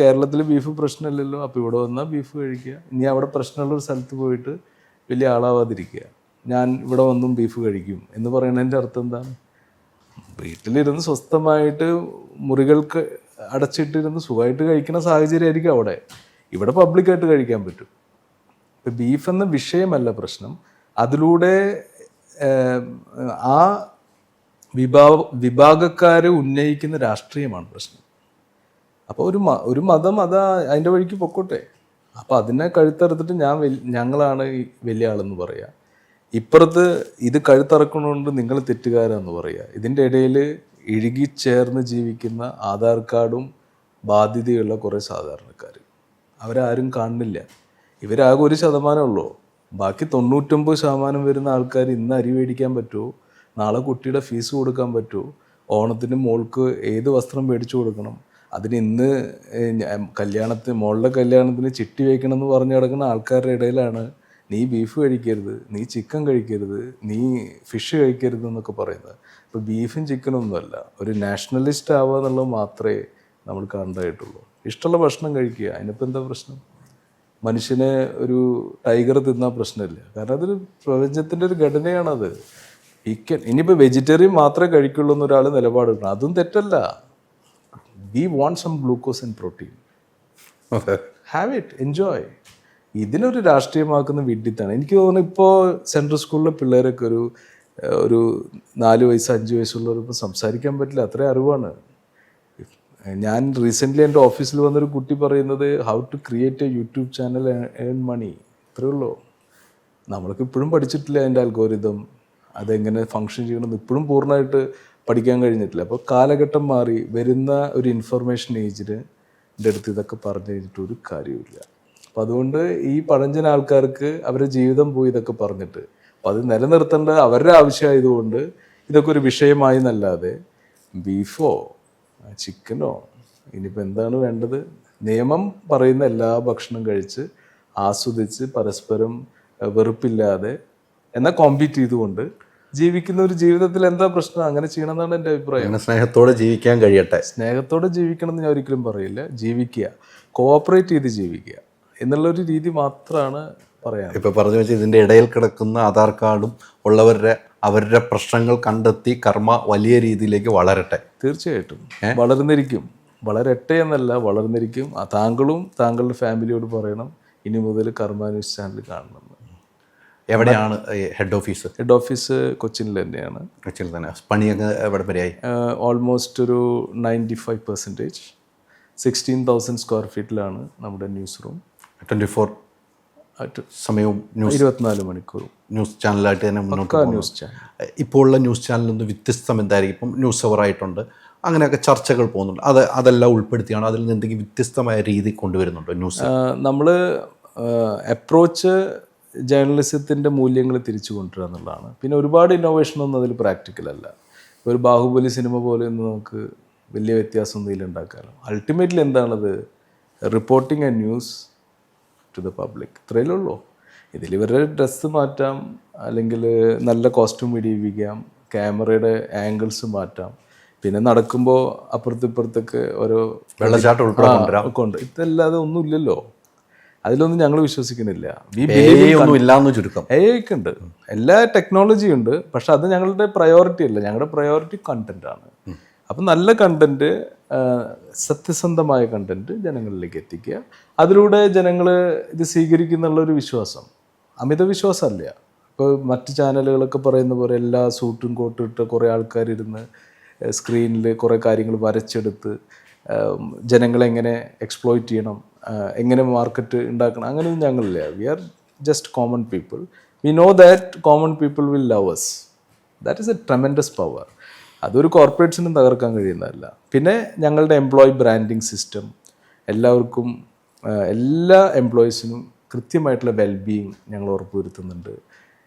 കേരളത്തിൽ ബീഫ് പ്രശ്നമില്ലല്ലോ അപ്പോൾ ഇവിടെ വന്നാൽ ബീഫ് കഴിക്കുക. ഇനി അവിടെ പ്രശ്നമുള്ള ഒരു സ്ഥലത്ത് പോയിട്ട് വലിയ ആളാവാതിരിക്കുക. ഞാൻ ഇവിടെ വന്നും ബീഫ് കഴിക്കും എന്ന് പറയുന്നതിന്റെ അർത്ഥം എന്താണ്? വീട്ടിലിരുന്ന് സ്വസ്ഥമായിട്ട് മുറികൾക്ക് അടച്ചിട്ടിരുന്ന് സുഖമായിട്ട് കഴിക്കുന്ന സാഹചര്യമായിരിക്കും അവിടെ. ഇവിടെ പബ്ലിക്കായിട്ട് കഴിക്കാൻ പറ്റും. ഇപ്പം ബീഫ് എന്ന വിഷയമല്ല പ്രശ്നം. അതിലൂടെ ആ വിഭാ വിഭാഗക്കാരെ ഉന്നയിക്കുന്ന രാഷ്ട്രീയമാണ് പ്രശ്നം. അപ്പോൾ ഒരു ഒരു മതം അതാ അതിന്റെ വഴിക്ക് പൊക്കോട്ടെ. അപ്പോൾ അതിനെ കഴുത്തറുത്തിട്ട് ഞാൻ ഞങ്ങളാണ് ഈ വലിയ ആളെന്ന് പറയുക ഇപ്പുറത്ത് ഇത് കഴുത്തറക്കണോണ്ട് നിങ്ങൾ തെറ്റുകാരാന്ന് പറയുക ഇതിന്റെ ഇടയിൽ ഇഴുകി ചേർന്ന് ജീവിക്കുന്ന ആധാർ കാർഡും ബാധ്യതയുള്ള കുറേ സാധാരണക്കാർ അവരാരും കാണുന്നില്ല. ഇവരാകെ ഒരു ശതമാനമുള്ളൂ ബാക്കി തൊണ്ണൂറ്റൊമ്പത് ശതമാനം വരുന്ന ആൾക്കാർ ഇന്ന് അരി മേടിക്കാൻ പറ്റുമോ നാളെ കുട്ടിയുടെ ഫീസ് കൊടുക്കാൻ പറ്റുമോ ഓണത്തിന് മോൾക്ക് ഏത് വസ്ത്രം മേടിച്ചു കൊടുക്കണം? അതിന് ഇന്ന് കല്യാണത്തിന് മോളുടെ കല്യാണത്തിന് ചിട്ടി വയ്ക്കണം എന്ന് പറഞ്ഞു കിടക്കുന്ന ആൾക്കാരുടെ ഇടയിലാണ് നീ ബീഫ് കഴിക്കരുത് നീ ചിക്കൻ കഴിക്കരുത് നീ ഫിഷ് കഴിക്കരുത് എന്നൊക്കെ പറയുന്നത്. ഇപ്പോൾ ബീഫും ചിക്കനും ഒന്നുമല്ല ഒരു നാഷണലിസ്റ്റ് ആവുക എന്നുള്ളത് മാത്രമേ നമ്മൾ കാണേണ്ടതായിട്ടുള്ളൂ ഇഷ്ടമുള്ള ഭക്ഷണം കഴിക്കുക അതിനിപ്പോൾ എന്താ പ്രശ്നം? മനുഷ്യനെ ഒരു ടൈഗർ തിന്നാൽ പ്രശ്നമില്ല. കാരണം അതൊരു പ്രപഞ്ചത്തിന്റെ ഒരു ഘടനയാണത്. ഈ ഇനിയിപ്പോൾ വെജിറ്റേറിയൻ മാത്രമേ കഴിക്കുള്ളൂ എന്നൊരാൾ നിലപാടെടുക്കണം അതും തെറ്റല്ല. We want some glucose and protein have it enjoy ഇതിനൊരു രാഷ്ട്രീയമാക്കുന്ന വിഡിത്താണ് എനിക്ക് തോന്നുന്നു ഇപ്പോൾ സെൻട്രൽ സ്കൂളിലെ പിള്ളേരൊക്കെ ഒരു ഒരു നാല് വയസ്സ് അഞ്ച് വയസ്സുള്ളവരിപ്പോൾ സംസാരിക്കാൻ പറ്റില്ല. അത്രയും അറിവാണ്. ഞാൻ റീസെന്റ്ലി എന്റെ ഓഫീസിൽ വന്നൊരു കുട്ടി പറയുന്നത് how to create a YouTube channel earn money ഇത്രയേ ഉള്ളൂ. നമ്മൾക്ക് ഇപ്പോഴും പഠിച്ചിട്ടില്ല അതിന്റെ അൽഗോരിതം അതെങ്ങനെ ഫങ്ഷൻ ചെയ്യണമെന്ന് ഇപ്പോഴും പൂർണമായിട്ട് പഠിക്കാൻ കഴിഞ്ഞിട്ടില്ല. അപ്പോൾ കാലഘട്ടം മാറി വരുന്ന ഒരു ഇൻഫർമേഷൻ ഏജിന് എന്റെ അടുത്ത് ഇതൊക്കെ പറഞ്ഞു കഴിഞ്ഞിട്ട് ഒരു കാര്യമില്ല അപ്പം അതുകൊണ്ട് ഈ പഴഞ്ചൻ ആൾക്കാർക്ക് അവരുടെ ജീവിതം പോയി ഇതൊക്കെ പറഞ്ഞിട്ട് അപ്പം അത് നിലനിർത്തേണ്ട അവരുടെ ആവശ്യമായതുകൊണ്ട് ഇതൊക്കെ ഒരു വിഷയമായി എന്നല്ലാതെ ബീഫോ ചിക്കനോ ഇനിയിപ്പോൾ എന്താണ് വേണ്ടത്? നിയമം പറയുന്ന എല്ലാ ഭക്ഷണം കഴിച്ച് ആസ്വദിച്ച് പരസ്പരം വെറുപ്പില്ലാതെ എന്നാൽ കോമ്പീറ്റ് ചെയ്തുകൊണ്ട് ജീവിക്കുന്ന ഒരു ജീവിതത്തിൽ എന്താ പ്രശ്നം? അങ്ങനെ ചെയ്യണമെന്നാണ് എന്റെ അഭിപ്രായം. സ്നേഹത്തോടെ ജീവിക്കാൻ കഴിയട്ടെ. സ്നേഹത്തോടെ ജീവിക്കണം എന്ന് ഞാൻ ഒരിക്കലും പറയില്ല. ജീവിക്കുക. കോഓപ്പറേറ്റ് ചെയ്ത് ജീവിക്കുക. എന്നുള്ളൊരു രീതി മാത്രമാണ് പറയാം ഇപ്പൊ പറഞ്ഞു വെച്ചാൽ ഇതിന്റെ ഇടയിൽ കിടക്കുന്ന ആധാർ കാർഡും ഉള്ളവരുടെ അവരുടെ പ്രശ്നങ്ങൾ കണ്ടെത്തി കർമ്മ വലിയ രീതിയിലേക്ക് വളരട്ടെ. തീർച്ചയായിട്ടും. വളർന്നിരിക്കും. വളരട്ടെ എന്നല്ല വളർന്നിരിക്കും. താങ്കളും താങ്കളുടെ ഫാമിലിയോട് പറയണം. ഇനി മുതൽ കർമ്മ ന്യൂസ് ചാനൽ കാണണമെന്ന് എവിടെയാണ് ഹെഡ് ഓഫീസ് ഹെഡ് ഓഫീസ് കൊച്ചിനിൽ തന്നെയാണ്. കൊച്ചിയിൽ തന്നെ. പണിയൊക്കെ എവിടെ വരെയായി? ഓൾമോസ്റ്റ് ഒരു ninety five percentage sixteen thousand square ഫീറ്റിലാണ് നമ്മുടെ ന്യൂസ് റൂം ട്വന്റി ഫോർ സമയവും ന്യൂസ് ഇരുപത്തിനാല് മണിക്കൂറും. ന്യൂസ് ചാനലായിട്ട് തന്നെ മുന്നോട്ട്. ന്യൂസ് ചാനൽ ഇപ്പോൾ ഉള്ള ന്യൂസ് ചാനലൊന്ന് വ്യത്യസ്തം എന്തായിരിക്കും? ഇപ്പം ന്യൂസ് അവറായിട്ടുണ്ട് അങ്ങനെയൊക്കെ ചർച്ചകൾ പോകുന്നുണ്ട്. അത് അതെല്ലാം ഉൾപ്പെടുത്തിയാണ് അതിൽ നിന്ന് എന്തെങ്കിലും വ്യത്യസ്തമായ രീതി കൊണ്ടുവരുന്നുണ്ടോ ന്യൂസ് നമ്മൾ അപ്രോച്ച് ജേർണലിസത്തിന്റെ മൂല്യങ്ങൾ തിരിച്ചു കൊണ്ടുവരിക എന്നുള്ളതാണ്. പിന്നെ ഒരുപാട് ഇന്നോവേഷനൊന്നും അതിൽ പ്രാക്ടിക്കൽ അല്ല. ഒരു ബാഹുബലി സിനിമ പോലെ ഒന്നും നമുക്ക് വലിയ വ്യത്യാസം എന്തെങ്കിലും ഉണ്ടാക്കാമല്ലോ അൾട്ടിമേറ്റ്ലി എന്താണത്? Reporting a news to the public ഇത്രയല്ലേ ഉള്ളൂ. ഇതിൽ ഇവരുടെ ഡ്രസ്സ് മാറ്റാം അല്ലെങ്കിൽ നല്ല കോസ്റ്റ്യൂം ഇടിയിപ്പിക്കാം ക്യാമറയുടെ ആംഗിൾസ് മാറ്റാം. പിന്നെ നടക്കുമ്പോൾ അപ്പുറത്തിപ്പുറത്തൊക്കെ ഓരോ വെള്ളച്ചാട്ടം ഉൾപ്പെടെ ഉണ്ട് ഇതല്ലാതെ ഒന്നുമില്ലല്ലോ. അതിലൊന്നും ഞങ്ങൾ വിശ്വസിക്കുന്നില്ല. ഇല്ലാന്ന് ചുരുക്കം. എ ഉണ്ട്. എല്ലാ ടെക്നോളജിയും ഉണ്ട്. പക്ഷെ അത് ഞങ്ങളുടെ പ്രയോറിറ്റി അല്ല. ഞങ്ങളുടെ പ്രയോറിറ്റി കണ്ടന്റ് ആണ്. അപ്പം നല്ല കണ്ടന്റ് സത്യസന്ധമായ കണ്ടന്റ് ജനങ്ങളിലേക്ക് എത്തിക്കുക. അതിലൂടെ ജനങ്ങൾ ഇത് സ്വീകരിക്കുന്നുള്ള ഒരു വിശ്വാസം. അമിത വിശ്വാസമല്ല. ഇപ്പോൾ മറ്റ് ചാനലുകളൊക്കെ പറയുന്ന പോലെ എല്ലാ സൂട്ടും കോട്ടും ഇട്ട് കുറേ ആൾക്കാരിരുന്ന് സ്ക്രീനിൽ കുറേ കാര്യങ്ങൾ വരച്ചെടുത്ത് ജനങ്ങളെങ്ങനെ എക്സ്പ്ലോയിറ്റ് ചെയ്യണം എങ്ങനെ മാർക്കറ്റ് ഉണ്ടാക്കണം? അങ്ങനെയൊന്നും ഞങ്ങളില്ല. We are just common people we know that common people will love us that is a tremendous power അതൊരു കോർപ്പറേറ്റ്സിനും തകർക്കാൻ കഴിയുന്നതല്ല. പിന്നെ ഞങ്ങളുടെ എംപ്ലോയി ബ്രാൻഡിങ് സിസ്റ്റം എല്ലാവർക്കും എല്ലാ എംപ്ലോയീസിനും കൃത്യമായിട്ടുള്ള വെൽബീയിങ് ഞങ്ങൾ ഉറപ്പുവരുത്തുന്നുണ്ട്.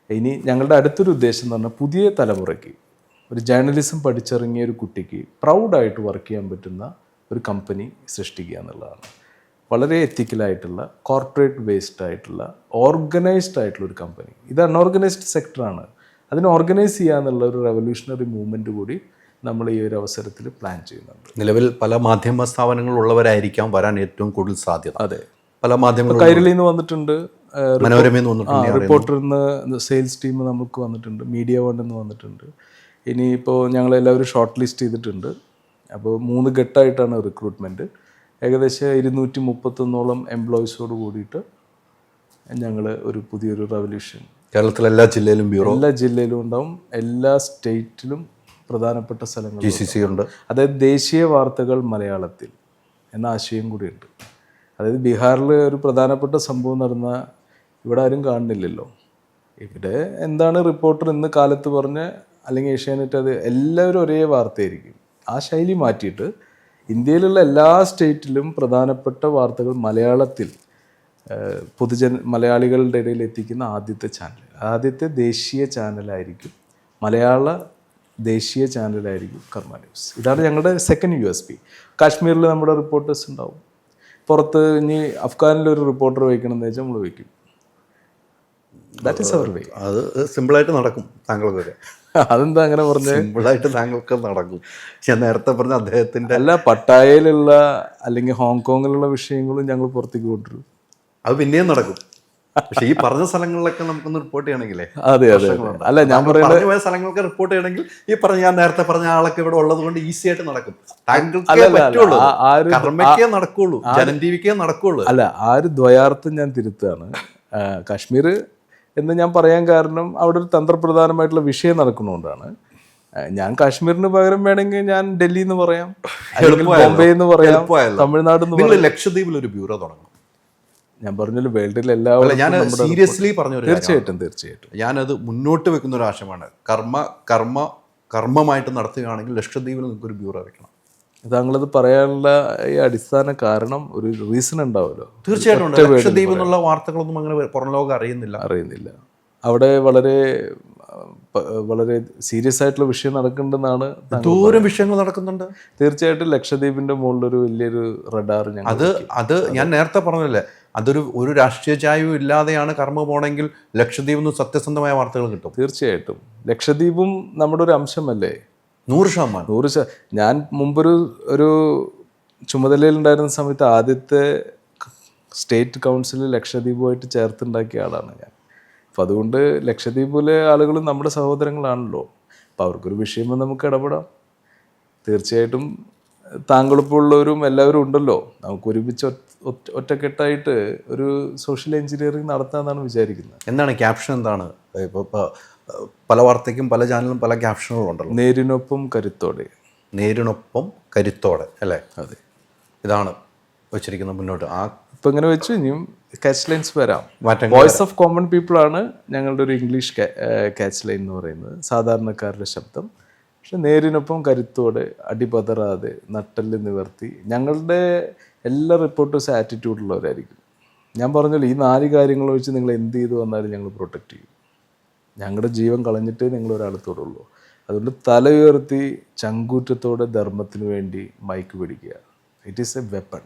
ഇനി ഞങ്ങളുടെ അടുത്തൊരു ഉദ്ദേശം എന്ന് പറഞ്ഞാൽ പുതിയ തലമുറയ്ക്ക് ഒരു ജേർണലിസം പഠിച്ചിറങ്ങിയ ഒരു കുട്ടിക്ക് പ്രൗഡായിട്ട് വർക്ക് ചെയ്യാൻ പറ്റുന്ന ഒരു കമ്പനി സൃഷ്ടിക്കുക എന്നുള്ളതാണ്. വളരെ എത്തിക്കലായിട്ടുള്ള കോർപ്പറേറ്റ് ബേസ്ഡ് ആയിട്ടുള്ള ഓർഗനൈസ്ഡ് ആയിട്ടുള്ള ഒരു കമ്പനി ഇത് അൺഓർഗനൈസ്ഡ് സെക്ടറാണ് അതിനെ ഓർഗനൈസ് ചെയ്യുക എന്നുള്ള ഒരു റെവല്യൂഷണറി മൂവ്മെന്റ് കൂടി നമ്മൾ ഈ ഒരു അവസരത്തിൽ പ്ലാൻ ചെയ്യുന്നുണ്ട്. നിലവിൽ പല മാധ്യമ സ്ഥാപനങ്ങളുള്ളവരായിരിക്കാം വരാൻ ഏറ്റവും കൂടുതൽ സാധ്യത. അതെ. പല മാധ്യമങ്ങളും കൈരളിയിൽ നിന്ന് വന്നിട്ടുണ്ട് മനോരമയിൽ നിന്ന് റിപ്പോർട്ടറിൽ നിന്ന് സെയിൽസ് ടീം നമുക്ക് വന്നിട്ടുണ്ട് മീഡിയ വണ്ണിൽ നിന്ന് വന്നിട്ടുണ്ട്. ഇനിയിപ്പോൾ ഞങ്ങളെല്ലാവരും ഷോർട്ട് ലിസ്റ്റ് ചെയ്തിട്ടുണ്ട്. അപ്പോൾ മൂന്ന് ഘട്ടമായിട്ടാണ് റിക്രൂട്ട്മെന്റ് ഏകദേശം ഇരുന്നൂറ്റി മുപ്പത്തൊന്നോളം എംപ്ലോയീസോട് കൂടിയിട്ട് ഞങ്ങൾ ഒരു പുതിയൊരു റവല്യൂഷൻ കേരളത്തിലെ എല്ലാ ജില്ലയിലും ബ്യൂറോ? എല്ലാ ജില്ലയിലും ഉണ്ടാവും. എല്ലാ സ്റ്റേറ്റിലും പ്രധാനപ്പെട്ട സ്ഥലങ്ങൾ ജി സി സി ഉണ്ട്. അതായത് ദേശീയ വാർത്തകൾ മലയാളത്തിൽ എന്ന ആശയം കൂടിയുണ്ട്. അതായത് ബീഹാറിൽ ഒരു പ്രധാനപ്പെട്ട സംഭവം നടന്ന ഇവിടെ ആരും കാണുന്നില്ലല്ലോ. ഇവിടെ എന്താണ് റിപ്പോർട്ടർ ഇന്ന് കാലത്ത് പറഞ്ഞ് അല്ലെങ്കിൽ ഏഷ്യാനെറ്റ് അത് എല്ലാവരും ഒരേ വാർത്തയായിരിക്കും. ആ ശൈലി മാറ്റിയിട്ട് ഇന്ത്യയിലുള്ള എല്ലാ സ്റ്റേറ്റിലും പ്രധാനപ്പെട്ട വാർത്തകൾ മലയാളത്തിൽ പൊതുജൻ മലയാളികളുടെ ഇടയിൽ എത്തിക്കുന്ന ആദ്യത്തെ ചാനൽ ആദ്യത്തെ ദേശീയ ചാനലായിരിക്കും മലയാള ദേശീയ ചാനലായിരിക്കും കർമ്മ ന്യൂസ് ഇതാണ് ഞങ്ങളുടെ സെക്കൻഡ് യു എസ് പി കാശ്മീരിൽ നമ്മുടെ റിപ്പോർട്ടേഴ്സ് ഉണ്ടാവും. പുറത്ത് ഇനി അഫ്ഗാനിൽ ഒരു റിപ്പോർട്ടർ വയ്ക്കണം എന്ന് വെച്ചാൽ നമ്മൾ വയ്ക്കും. ദാറ്റ് ഇസ് അവർ വേ അത് സിമ്പിളായിട്ട് നടക്കും താങ്കൾക്കൊക്കെ അതെന്താ അങ്ങനെ പറഞ്ഞത് സിമ്പിളായിട്ട് താങ്കൾക്ക് നടക്കും. ഞാൻ നേരത്തെ പറഞ്ഞ അദ്ദേഹത്തിന്റെ അല്ല പട്ടായയിലുള്ള അല്ലെങ്കിൽ ഹോങ്കോങ്ങിലുള്ള വിഷയങ്ങളും ഞങ്ങൾ പുറത്തേക്ക് കൊണ്ടുവരും. അത് പിന്നെയും നടക്കും. പക്ഷെ ഈ പറഞ്ഞ സ്ഥലങ്ങളിലൊക്കെ നമുക്കൊന്ന് റിപ്പോർട്ട് ചെയ്യണമെങ്കിലേ അതെ അതെ അല്ല ഞാൻ പറഞ്ഞു പോയ സ്ഥലങ്ങളൊക്കെ റിപ്പോർട്ട് ചെയ്യണമെങ്കിൽ ഈ പറഞ്ഞ ഞാൻ നേരത്തെ പറഞ്ഞ ആളൊക്കെ ഇവിടെ ഉള്ളത് കൊണ്ട് ഈസി ആയിട്ട് നടക്കും. താങ്കൾക്കേ പറ്റുള്ളൂ. കർമ്മയ്ക്കേ നടക്കുള്ളൂ. ജനം ടിവിക്കേ നടക്കുള്ളൂ. അല്ല ആ ഒരു ദ്വയാർത്ഥം ഞാൻ തിരുത്താണ് കാശ്മീർ എന്ന് ഞാൻ പറയാൻ കാരണം അവിടെ ഒരു തന്ത്രപ്രധാനമായിട്ടുള്ള വിഷയം നടക്കുന്നതുകൊണ്ടാണ് ഞാൻ കാശ്മീരിന് പകരം വേണമെങ്കിൽ ഞാൻ ഡൽഹി എന്ന് പറയാം ബോംബെ എന്ന് പറയാം. തമിഴ്നാട് ലക്ഷദ്വീപിൽ ഒരു ബ്യൂറോ തുടങ്ങും ഞാൻ പറഞ്ഞല്ലോ വേൾഡിൽ എല്ലാവരും ഞാൻ സീരിയസ്ലി പറഞ്ഞു. തീർച്ചയായിട്ടും തീർച്ചയായിട്ടും. ഞാനത് മുന്നോട്ട് വെക്കുന്ന ഒരു ആശയമാണ്. കർമ്മ കർമ്മ കർമ്മമായിട്ട് നടത്തുകയാണെങ്കിൽ ലക്ഷദ്വീപിൽ നിങ്ങൾക്ക് ഒരു ബ്യൂറോ വെക്കണം. താങ്കളത് പറയാനുള്ള ഈ അടിസ്ഥാന കാരണം ഒരു റീസൺ ഉണ്ടാവുമല്ലോ. തീർച്ചയായിട്ടും ലക്ഷദ്വീപ് എന്നുള്ള വാർത്തകളൊന്നും അങ്ങനെ പുറം ലോകം അറിയുന്നില്ല. അറിയുന്നില്ല. അവിടെ വളരെ വളരെ സീരിയസ് ആയിട്ടുള്ള വിഷയം നടക്കുന്നുണ്ടെന്നാണ് ദൂരം വിഷയങ്ങൾ നടക്കുന്നുണ്ട്. തീർച്ചയായിട്ടും ലക്ഷദ്വീപിന്റെ മുകളിലൊരു വലിയൊരു റഡാർ ഞങ്ങൾ അത് അത് ഞാൻ നേരത്തെ പറഞ്ഞല്ലേ അതൊരു ഒരു രാഷ്ട്രീയ ചായവും ഇല്ലാതെയാണ് കർമ്മ പോണെങ്കിൽ ലക്ഷദ്വീപിൽ നിന്ന് സത്യസന്ധമായ വാർത്തകൾ കിട്ടും. തീർച്ചയായിട്ടും. ലക്ഷദ്വീപും നമ്മുടെ ഒരു അംശമല്ലേ? നൂറ് ശതമാനം. നൂറ് ശ ഞാൻ മുമ്പൊരു ഒരു ചുമതലയിലുണ്ടായിരുന്ന സമയത്ത് ആദ്യത്തെ സ്റ്റേറ്റ് കൗൺസിൽ ലക്ഷദ്വീപുമായിട്ട് ചേർത്തുണ്ടാക്കിയ ആളാണ് ഞാൻ. അപ്പം അതുകൊണ്ട് ലക്ഷദ്വീപിലെ ആളുകളും നമ്മുടെ സഹോദരങ്ങളാണല്ലോ. അപ്പോൾ അവർക്കൊരു വിഷയം നമുക്ക് ഇടപെടാം. തീർച്ചയായിട്ടും താങ്കളിപ്പോഴുള്ളവരും എല്ലാവരും ഉണ്ടല്ലോ. നമുക്ക് ഒരുമിച്ച് ഒറ്റ- ഒറ്റ- ഒറ്റക്കെട്ടായിട്ട് ഒരു സോഷ്യൽ എഞ്ചിനീയറിംഗ് നടത്താമെന്നാണ് വിചാരിക്കുന്നത്. എന്താണ് ക്യാപ്ഷൻ എന്താണ്? ഇപ്പോൾ പല വാർത്തയ്ക്കും പല ചാനലും പല ക്യാപ്ഷനുകളും ഉണ്ടല്ലോ. നേരിനൊപ്പം കരുത്തോടെ. നേരിനൊപ്പം കരുത്തോടെ അല്ലേ? അതെ. ഇതാണ് വെച്ചിരിക്കുന്ന മുന്നോട്ട്. ആ ഇപ്പം ഇങ്ങനെ വെച്ച് ഇനിയും കാച്ച് ലൈൻസ് വരാം. വോയിസ് ഓഫ് കോമൺ പീപ്പിൾ ആണ് ഞങ്ങളുടെ ഒരു ഇംഗ്ലീഷ് കാച്ച് ലൈൻ എന്ന് പറയുന്നത്. സാധാരണക്കാരുടെ ശബ്ദം. പക്ഷെ നേരിനൊപ്പം കരുത്തോടെ അടിപതറാതെ നട്ടൽ നിവർത്തി ഞങ്ങളുടെ എല്ലാ റിപ്പോർട്ടേഴ്സ് ആറ്റിറ്റ്യൂഡുള്ളവരായിരിക്കും ഞാൻ പറഞ്ഞല്ലോ ഈ നാല് കാര്യങ്ങൾ വെച്ച് നിങ്ങൾ എന്ത് ചെയ്തു വന്നാലും ഞങ്ങൾ പ്രൊട്ടക്റ്റ് ചെയ്യും. ഞങ്ങളുടെ ജീവൻ കളഞ്ഞിട്ടേ നിങ്ങൾ ഒരാളത്തോടുള്ളൂ അതുകൊണ്ട് തല ഉയർത്തി ചങ്കൂറ്റത്തോടെ ധർമ്മത്തിന് വേണ്ടി മൈക്ക് പിടിക്കുക. ഇറ്റ് ഈസ് എ വെപ്പൺ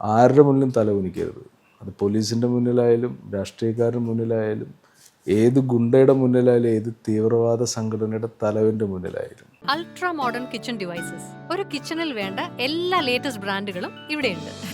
ആരുടെ മുന്നിലും തല കുനിക്കരുത്. അത് പോലീസിന്റെ മുന്നിലായാലും രാഷ്ട്രീയക്കാരുടെ മുന്നിലായാലും ഏത് ഗുണ്ടയുടെ മുന്നിലായാലും ഏത് തീവ്രവാദ സംഘടനയുടെ തലവിന്റെ മുന്നിലായാലും. അൾട്രാ മോഡേൺ കിച്ചൺ ഡിവൈസസ് ഒരു കിച്ചണിൽ വേണ്ട എല്ലാ ലേറ്റസ്റ്റ് ബ്രാൻഡുകളും ഇവിടെയുണ്ട്.